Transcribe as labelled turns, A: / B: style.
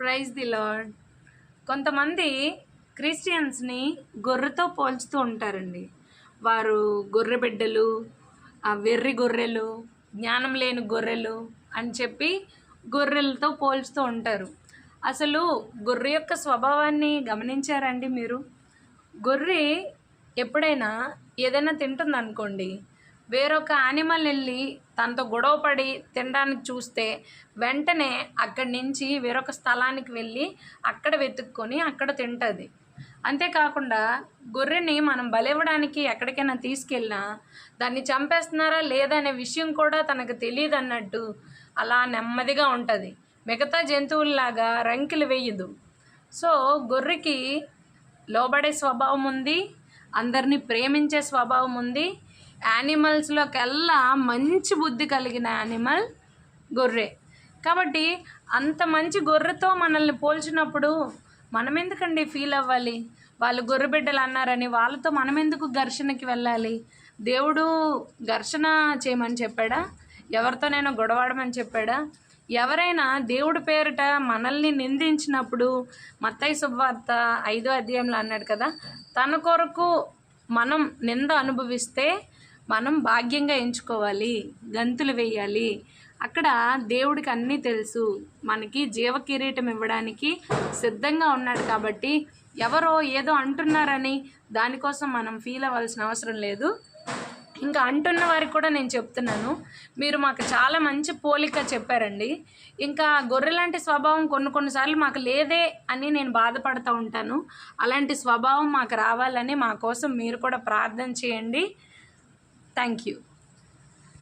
A: Praise the lord కొంతమంది క్రిస్టియన్స్ని గొర్రెతో పోల్చుతూ ఉంటారండి. వారు గొర్రె బిడ్డలు ఆ వెర్రి గొర్రెలు జ్ఞానం లేని గొర్రెలు అని చెప్పి గొర్రెలతో పోల్చుతూ ఉంటారు. అసలు గొర్రె యొక్క స్వభావాన్ని గమనించారండి మీరు? గొర్రె ఎప్పుడైనా ఏదైనా తింటుంది అనుకోండి వేరొక యానిమల్ వెళ్ళి తనతో గొడవపడి తినడానికి చూస్తే వెంటనే అక్కడి నుంచి వేరొక స్థలానికి వెళ్ళి అక్కడ వెతుక్కొని అక్కడ తింటుంది. అంతేకాకుండా గొర్రెని మనం బలివ్వడానికి ఎక్కడికైనా తీసుకెళ్ళినా దాన్ని చంపేస్తున్నారా లేదా అనే విషయం కూడా తనకు తెలియదు అన్నట్టు అలా నెమ్మదిగా ఉంటుంది. మిగతా జంతువుల్లాగా రంకిలు వేయదు. సో గొర్రెకి లోబడే స్వభావం ఉంది అందరినీ ప్రేమించే స్వభావం ఉంది యానిమల్స్లోకెల్లా మంచి బుద్ధి కలిగిన యానిమల్ గొర్రె. కాబట్టి అంత మంచి గొర్రెతో మనల్ని పోల్చినప్పుడు మనం ఎందుకండి ఫీల్ అవ్వాలి? వాళ్ళు గొర్రె బిడ్డలు అన్నారని వాళ్ళతో మనం ఎందుకు ఘర్షణకి వెళ్ళాలి? దేవుడు ఘర్షణ చేయమని చెప్పాడా? ఎవరితోనైనా గొడవాడమని చెప్పాడా? ఎవరైనా దేవుడి పేరిట మనల్ని నిందించినప్పుడు మత్తయ్య శుభవార్త ఐదో అధ్యాయంలో అన్నాడు కదా తన కొరకు మనం నింద అనుభవిస్తే మనం భాగ్యంగా ఎంచుకోవాలి గంతులు వేయాలి. అక్కడ దేవుడికి అన్నీ తెలుసు. మనకి జీవ కిరీటం ఇవ్వడానికి సిద్ధంగా ఉన్నాడు కాబట్టి ఎవరో ఏదో అంటున్నారని దానికోసం మనం ఫీల్ అవ్వాల్సిన అవసరం లేదు. ఇంకా అంటున్న వారికి కూడా నేను చెప్తున్నాను. మీరు మాకు చాలా మంచి పోలిక చెప్పారండి. ఇంకా గొర్రె లాంటి స్వభావం కొన్ని కొన్నిసార్లు మాకు లేదే అని నేను బాధపడుతూ ఉంటాను. అలాంటి స్వభావం మాకు రావాలని మా కోసం మీరు కూడా ప్రార్థన చేయండి. Thank you.